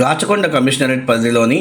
Rachakonda commissionerate పరిధిలోని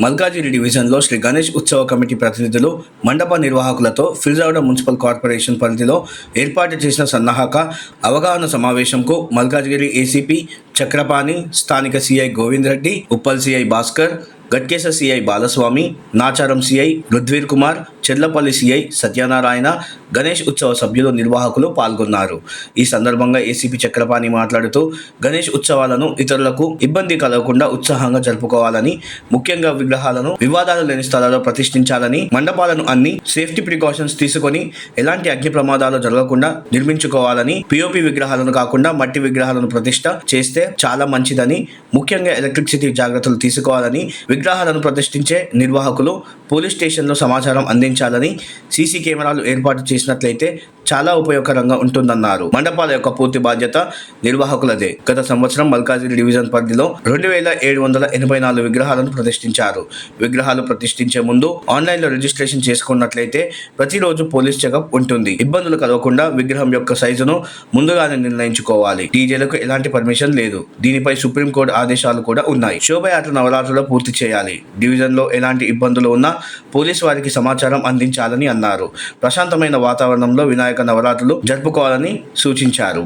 మల్కాజిరి డివిజన్లో శ్రీ గణేష్ ఉత్సవ కమిటీ ప్రతినిధులు మండప నిర్వాహకులతో ఫిల్జావుడ మున్సిపల్ కార్పొరేషన్ పరిధిలో ఏర్పాటు చేసిన సన్నాహక అవగాహన సమావేశంకు మల్కాజిగిరి ఏసీపీ చక్రపాణి స్థానిక CI Govind Reddy Uppal CI Bhaskar Ghatkesar CI Balaswamy Nacharam CI Rudveer Kumar Cherlapalli CI Satyanarayana Ganesh ఉత్సవ సభ్యులు నిర్వాహకులు పాల్గొన్నారు. ఈ సందర్భంగా ఏసీపీ చక్రపాణి మాట్లాడుతూ గణేష్ ఉత్సవాలను ఇతరులకు ఇబ్బంది కలగకుండా ఉత్సాహంగా జరుపుకోవాలని ముఖ్యంగా విగ్రహాలను వివాదాలు లేని స్థలాల్లో ప్రతిష్ఠించాలని మండపాలను అన్ని సేఫ్టీ ప్రికాషన్స్ తీసుకొని ఎలాంటి అగ్ని ప్రమాదాలు జరగకుండా నిర్మించుకోవాలని పిఓపి విగ్రహాలను కాకుండా మట్టి విగ్రహాలను ప్రతిష్ట చేస్తే చాలా మంచిదని ముఖ్యంగా ఎలక్ట్రిసిటీ జాగ్రత్తలు తీసుకోవాలని విగ్రహాలను ప్రతిష్ఠించే నిర్వాహకులు పోలీస్ స్టేషన్లో సమాచారం నిర్వహించాలని సీసీ కెమెరాలు ఏర్పాటు చేసినట్లయితే చాలా ఉపయోగకరంగా ఉంటుందన్నారు. మండపాల యొక్క పూర్తి బాధ్యత నిర్వాహకులదే. గత సంవత్సరం మల్కాజిరి డివిజన్ పరిధిలో రెండు వేల ఏడు వందల ఎనభై నాలుగు విగ్రహాలను ప్రతిష్ఠించారు. విగ్రహాలు ప్రతిష్ఠించే ముందు ఆన్లైన్లో రిజిస్ట్రేషన్ చేసుకున్నట్లయితే ప్రతిరోజు పోలీస్ చెకప్ ఉంటుంది. ఇబ్బందులు కలగకుండా విగ్రహం యొక్క సైజును ముందుగానే నిర్ణయించుకోవాలి. డీజేలకు ఎలాంటి పర్మిషన్ లేదు. దీనిపై సుప్రీంకోర్టు ఆదేశాలు కూడా ఉన్నాయి. శోభయాత్ర నవరాత్రులు పూర్తి చేయాలి. డివిజన్లో ఎలాంటి ఇబ్బందులు ఉన్నా పోలీసు వారికి సమాచారం అందించాలని అన్నారు. ప్రశాంతమైన వాతావరణంలో వినాయక నవరాత్రులు జరుపుకోవాలని సూచించారు.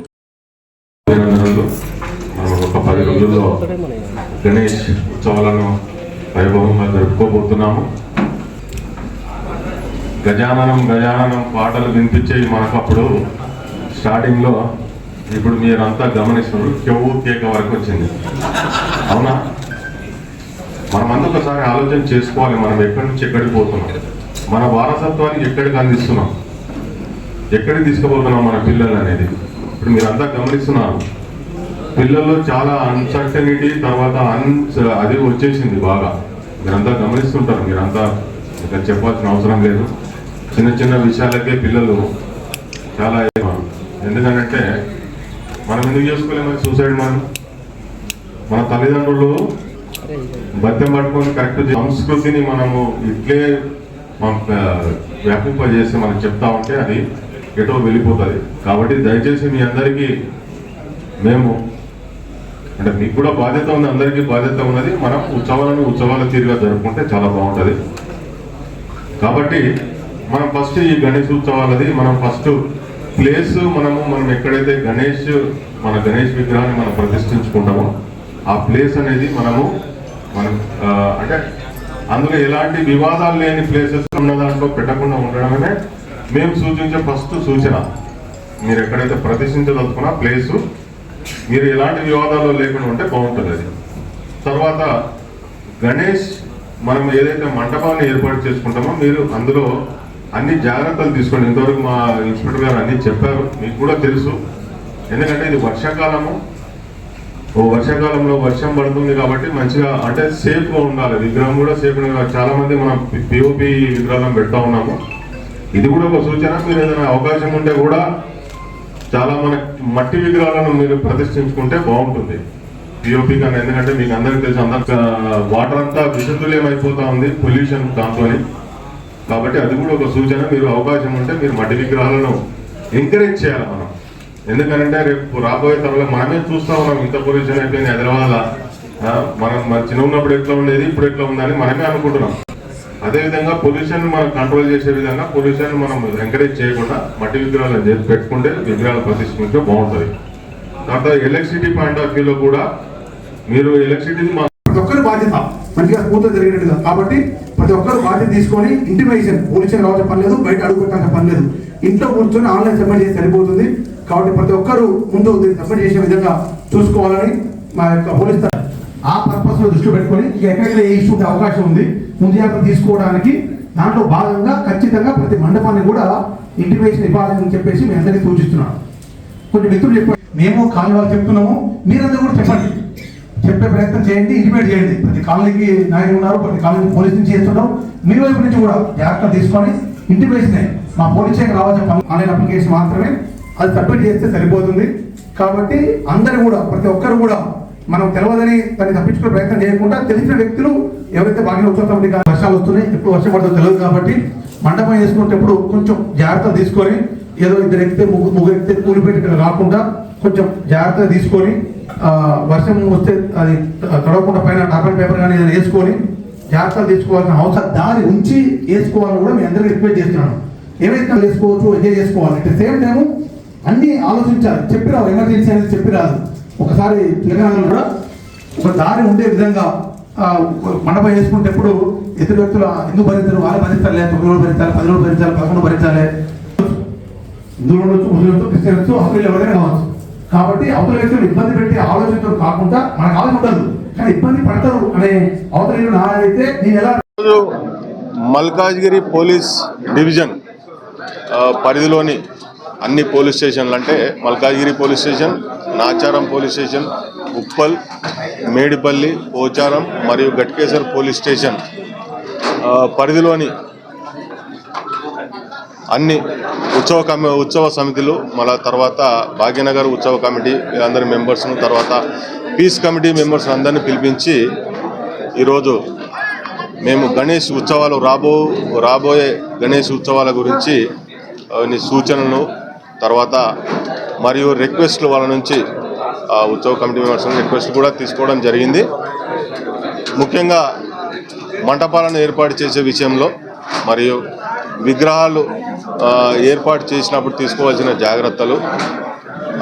ఒక పది రోజుల్లో గణేష్ ఉత్సవాలను వైభవంగా జరుపుకోబోతున్నాము. గజాననం గజాననం పాటలు వినిపించే మనకు అప్పుడు స్టార్టింగ్లో ఇప్పుడు మీరంతా గమనిస్తున్నారు చెవు కేక వరకు వచ్చింది. అవునా? మనమంతా ఒకసారి ఆలోచన చేసుకోవాలి మనం ఎక్కడి నుంచి ఎక్కడికి పోతున్నాం? మన వారసత్వానికి ఎక్కడికి అందిస్తున్నాం? ఎక్కడికి తీసుకుపోతున్నాం మన పిల్లలు అనేది? ఇప్పుడు మీరంతా గమనిస్తున్నారు. పిల్లల్లో చాలా అన్సర్టనిటీ తర్వాత అన్ అది వచ్చేసింది బాగా. మీరంతా గమనిస్తుంటారు మీరంతా ఇక్కడ చెప్పాల్సిన అవసరం లేదు. చిన్న చిన్న విషయాలకే పిల్లలు చాలా ఎందుకంటే మనం ఎందుకు చేసుకోలేమని సూసైడ్ మనం? మన తల్లిదండ్రులు బద్దెం పట్టుకొని కరెక్ట్ సంస్కృతిని మనము ఇట్లే మనం వ్యాపింపజేసి మనం చెప్తా ఉంటే అది ఎటో వెళ్ళిపోతుంది. కాబట్టి దయచేసి మీ అందరికీ మేము అంటే మీకు కూడా బాధ్యత ఉంది అందరికీ బాధ్యత ఉన్నది. మనం ఉత్సవాలను ఉత్సవాల తీరుగా జరుపుకుంటే చాలా బాగుంటుంది. కాబట్టి మనం ఫస్ట్ ఈ గణేష్ ఉత్సవాలది మనం ఫస్ట్ ప్లేస్ మనము మనం ఎక్కడైతే గణేష్ మన గణేష్ విగ్రహాన్ని మనం ప్రతిష్ఠించుకుంటామో ఆ ప్లేస్ అనేది మనము మనం అంటే అందులో ఎలాంటి వివాదాలు లేని ప్లేసెస్ ఉన్న దాంట్లో పెట్టకుండా ఉండడమే మేము సూచించే ఫస్ట్ సూచన. మీరు ఎక్కడైతే ప్రతిష్ఠించదలుచుకున్న ప్లేసు మీరు ఎలాంటి వివాదాలు లేకుండా ఉంటే బాగుంటుంది అది. తర్వాత గణేష్ మనం ఏదైతే మంటపాన్ని ఏర్పాటు చేసుకుంటామో మీరు అందులో అన్ని జాగ్రత్తలు తీసుకోండి. ఇంతవరకు మా ఇన్స్పెక్టర్ గారు అన్నీ చెప్పారు. మీకు కూడా తెలుసు. ఎందుకంటే ఇది వర్షాకాలము. ఓ వర్షాకాలంలో వర్షం పడుతుంది కాబట్టి మంచిగా అంటే సేఫ్గా ఉండాలి. విగ్రహం కూడా సేఫ్ చాలామంది మనం పిఓపి విగ్రహం పెడతా ఉన్నాము. ఇది కూడా ఒక సూచన. మీరు ఏదైనా అవకాశం ఉంటే కూడా చాలా మన మట్టి విగ్రహాలను మీరు ప్రతిష్ఠించుకుంటే బాగుంటుంది. పిఓపి కానీ ఎందుకంటే మీకు అందరికీ తెలుసు అందరు వాటర్ అంతా విశుద్ధులేమైపోతా ఉంది పొల్యూషన్ దాంతోని. కాబట్టి అది కూడా ఒక సూచన. మీరు అవకాశం ఉంటే మీరు మట్టి విగ్రహాలను ఎంకరేజ్ చేయాలి మనం. ఎందుకంటే రేపు రాబోయే తరంలో మనమే చూస్తా ఉన్నాం ఇంత పొల్యూషన్ అయిపోయింది హైదరాబాద్ మనం మన చిన్న ఉన్నప్పుడు ఎట్లా ఉండేది ఇప్పుడు ఎట్లా ఉందని మనమే అనుకుంటున్నాం. అదేవిధంగా పొల్యూషన్ మనం కంట్రోల్ చేసే విధంగా పొల్యూషన్ మనం ఎంకరేజ్ చేయకుండా మట్టి విగ్రహాలను చేసి పెట్టుకుంటే విగ్రహాలు ప్రతిష్ఠించుకుంటే బాగుంటుంది. తర్వాత ఎలక్ట్రిసిటీ పాయింట్ ఆఫ్ వ్యూలో కూడా మీరు ఎలక్ట్రిసిటీ ప్రతి ఒక్కరు బాధ్యత మంచిగా స్ఫూర్తిగా జరిగినట్టుగా కాబట్టి ప్రతి ఒక్కరు బాధ్యత తీసుకొని ఇంటిమేషన్ పోలీసులు రావాల్సిన పని లేదు బయట అడుగుపెట్టాల్సిన పని లేదు. ఇంట్లో కూర్చొని ఆన్లైన్ సబ్మిట్ చేసి సరిపోతుంది. కాబట్టి ప్రతి ఒక్కరు ముందు దీన్ని సబ్మిట్ చేసే విధంగా చూసుకోవాలని మా యొక్క పోలీస్ ఆ పర్పస్లో దృష్టి పెట్టుకొని ఇక ఎక్కడైనా ఏ ఇష్యూ అవకాశం ఉంది. ముందుజాగ్రత్త తీసుకోవడానికి దాంట్లో భాగంగా ఖచ్చితంగా ప్రతి మండపాన్ని కూడా ఇంటిమేషన్ ఇవ్వాలని చెప్పేసి మీ అందరికీ సూచిస్తున్నాను. కొన్ని మిత్రులు చెప్పారు మేము కాలనీ చెప్తున్నాము మీరందరూ కూడా చెప్పండి. చెప్పే ప్రయత్నం చేయండి ఇంటిమేట్ చేయండి. ప్రతి కాలనీకి నాయకులు ఉన్నారు ప్రతి కాలనీ పోలీస్ నుంచి చేస్తున్నాం మీ వైపు నుంచి కూడా జాగ్రత్త తీసుకొని ఇంటిమేషన్ మా పోలీస్ శాఖ రావాల్సిన పని ఆన్లైన్ అప్లికేషన్ మాత్రమే. అది సబ్మిట్ చేస్తే సరిపోతుంది. కాబట్టి అందరూ కూడా ప్రతి ఒక్కరు కూడా మనం తెలియదని దాన్ని తప్పించుకునే ప్రయత్నం చేయకుండా తెలిసిన వ్యక్తులు ఎవరైతే బాగా ఉత్సవం వర్షాలు వస్తున్నాయి ఎప్పుడు వర్షం పడుతుందో తెలియదు కాబట్టి మండపం వేసుకునేటప్పుడు కొంచెం జాగ్రత్త తీసుకొని ఏదో ఇద్దరు ఎక్కితే ముగ్గురు ముగ్గురు ఎక్కితే కూలిపెట్టేట్టుగా కాకుండా కొంచెం జాగ్రత్త తీసుకొని వర్షం వస్తే అది తడవకుండా పైన టార్పల్ పేపర్ కానీ ఏదైనా వేసుకొని జాగ్రత్తలు తీసుకోవాల్సిన అవసరం దారి ఉంచి వేసుకోవాలని కూడా మీ అందరికీ రిక్వెస్ట్ చేస్తున్నాను. ఏవైతే వేసుకోవచ్చు ఎంజాయ్ చేసుకోవాలి అట్ సేమ్ టైము అన్నీ ఆలోచించాలి. చెప్పిరావు ఎమర్జెన్సీ అనేది చెప్పిరాదు. ఒకసారి తెలంగాణలో కూడా ఒక దారి ఉండే విధంగా ఆ, మండపం వేసుకునేటప్పుడు ఎదురు వ్యక్తులు ఎందుకు భరించారు వాళ్ళు భరించాలి తొమ్మిది రోజులు భరించాలి పది రోజులు భరించాలి పదకొండు భరించాలి. హిందువులు ఉండొచ్చు ముస్లింలు క్రిస్టియన్స్ అసలు ఎవరైనా కావచ్చు. కాబట్టి అవతల వ్యక్తులు ఇబ్బంది పెట్టి ఆలోచనతో కాకుండా మనకు ఆలోచన ఉండదు. కానీ ఇబ్బంది పడతారు అనే అవతల అయితే నేను ఎలా మల్కాజ్గిరి పోలీస్ డివిజన్ పరిధిలోని అన్ని పోలీస్ స్టేషన్లు అంటే Malkajgiri police station Nacharam police station Uppal Medipally Pocharam మరియు గట్కేశ్వర్ పోలీస్ స్టేషన్. పరిధిలోని అన్ని ఉత్సవ కమి ఉత్సవ సమితులు మళ్ళా తర్వాత భాగ్యనగర్ ఉత్సవ కమిటీ అందరి మెంబర్స్ను తర్వాత పీస్ కమిటీ మెంబర్స్ అందరిని పిలిపించి ఈరోజు మేము గణేష్ ఉత్సవాలు రాబో రాబోయే గణేష్ ఉత్సవాల గురించి సూచనలు తర్వాత మరియు రిక్వెస్ట్లు వాళ్ళ నుంచి ఉత్సవ కమిటీ మెంబర్స్ రిక్వెస్ట్ కూడా తీసుకోవడం జరిగింది. ముఖ్యంగా మంటపాలను ఏర్పాటు చేసే విషయంలో మరియు విగ్రహాలు ఏర్పాటు చేసినప్పుడు తీసుకోవాల్సిన జాగ్రత్తలు.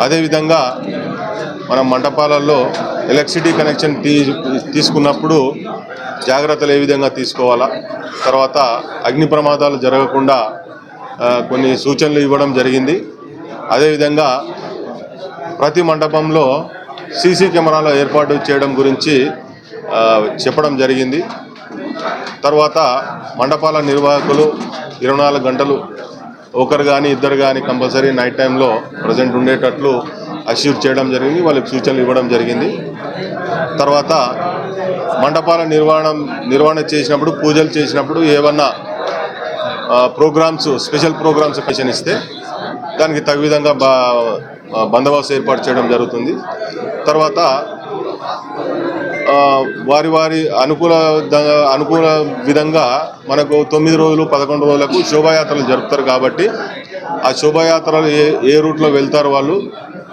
అదేవిధంగా మనం మంటపాలలో ఎలక్ట్రిసిటీ కనెక్షన్ తీ తీసుకున్నప్పుడు జాగ్రత్తలు ఏ విధంగా తీసుకోవాలా? తర్వాత అగ్ని ప్రమాదాలు జరగకుండా కొన్ని సూచనలు ఇవ్వడం జరిగింది. అదేవిధంగా ప్రతి మండపంలో సీసీ కెమెరాల ఏర్పాటు చేయడం గురించి చెప్పడం జరిగింది. తర్వాత మండపాల నిర్వాహకులు ఇరవై నాలుగు గంటలు ఒకరు కానీ ఇద్దరు కానీ కంపల్సరీ నైట్ టైంలో ప్రజెంట్ ఉండేటట్లు అష్యూర్ చేయడం జరిగింది వాళ్ళకి సూచనలు ఇవ్వడం జరిగింది. తర్వాత మండపాల నిర్వహణ నిర్వహణ చేసినప్పుడు పూజలు చేసినప్పుడు ఏమన్నా ప్రోగ్రామ్స్ స్పెషల్ ప్రోగ్రామ్స్ పెన్షన్ ఇస్తే దానికి తగు విధంగా బా బందోబస్తు ఏర్పాటు చేయడం జరుగుతుంది. తర్వాత వారి వారి అనుకూల ద- అనుకూల విధంగా మనకు తొమ్మిది రోజులు పదకొండు రోజులకు శోభాయాత్రలు జరుపుతారు కాబట్టి ఆ శోభాయాత్రలు ఏ ఏ రూట్లో వెళ్తారో వాళ్ళు?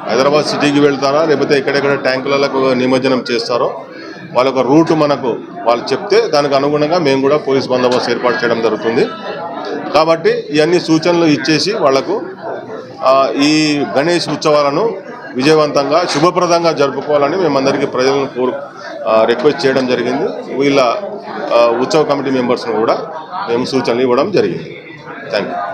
హైదరాబాద్ సిటీకి వెళ్తారా? లేకపోతే ఎక్కడెక్కడ ట్యాంకులకు నిమజ్జనం చేస్తారో? వాళ్ళ ఒక రూట్ మనకు వాళ్ళు చెప్తే దానికి అనుగుణంగా మేము కూడా పోలీస్ బందోబస్తు ఏర్పాటు చేయడం జరుగుతుంది. కాబట్టి ఇవన్నీ సూచనలు ఇచ్చేసి వాళ్ళకు ఈ గణేష్ ఉత్సవాలను విజయవంతంగా శుభప్రదంగా జరుపుకోవాలని మేమందరికీ ప్రజలను కోరు రిక్వెస్ట్ చేయడం జరిగింది. వీళ్ళ ఉత్సవ కమిటీ మెంబర్స్ను కూడా మేము సూచనలు ఇవ్వడం జరిగింది. Thank you